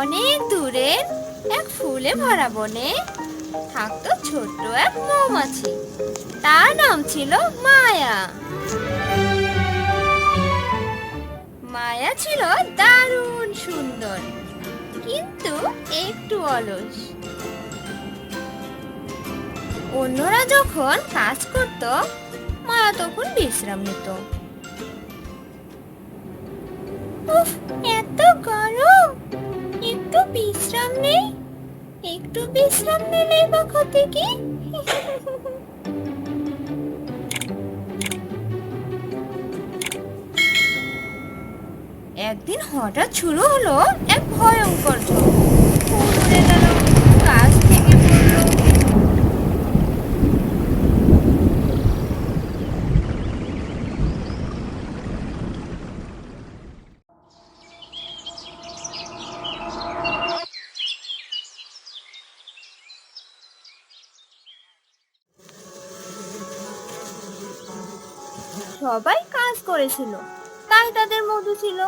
অনেক দূরে এক ফুলে ভরা বনে থাকতো ছোট্ট এক মৌমাছি। তার নাম ছিল মায়া। মায়া ছিল দারুণ সুন্দর, কিন্তু একটু অলস। অন্যরা যখন কাজ করত, মায়া তখন বিশ্রাম নিত। এত নেই একটু বিশ্রাম নিলেই বা ক্ষতি কি? একদিন হঠাৎ শুরু হলো এক ভয়ঙ্কর ঝড়। সবাই কাজ করেছিল তাই তাদের মধু ছিল।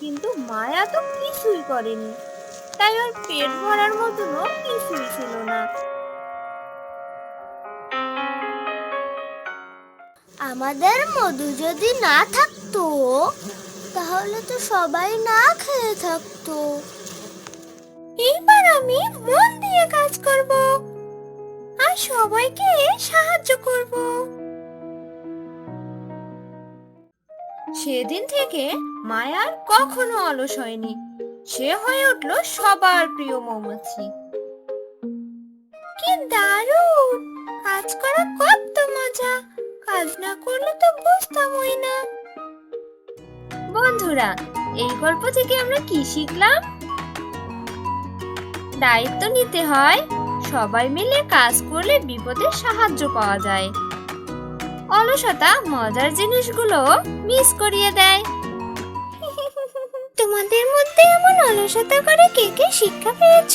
কিন্তু মায়া তো কিছুই করেনি তাই ওর পেট ভরার মতনও কিছুই ছিল না। আমাদের মধু যদি না থাকতো তাহলে তো সবাই না খেয়ে থাকতো। এইবার আমি মন দিয়ে কাজ করব আর সবাইকে সাহায্য করব। সেদিন থেকে মায়ার কখনো অলস হয়নি। সে হয়ে উঠল সবার প্রিয় মৌমাছি। কি দারুণ! কাজ করা কত মজা! কাজ না করলে তো বুঝতামই না। বন্ধুরা, এই গল্প থেকে আমরা কি শিখলাম? দায়িত্ব নিতে হয়, সবাই মিলে কাজ করলে বিপদে সাহায্য পাওয়া যায়। অলসতা মজার জিনিসগুলো মিস করিয়ে দেয়। তোমাদের মধ্যে এমন অলসতা করে কে কে শিক্ষা পেয়েছ?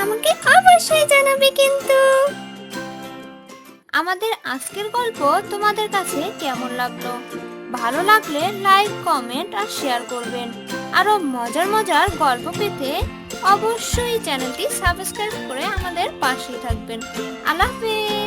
আমাকে অবশ্যই জানাবে কিন্তু। আমাদের আজকের গল্প তোমাদের কাছে কেমন লাগল? ভালো লাগলে লাইক কমেন্ট আর শেয়ার করবেন। আরও মজার মজার গল্প পেতে অবশ্যই চ্যানেলটি সাবস্ক্রাইব করে আমাদের পাশেই থাকবেন। আল্লাহ হাফেজ!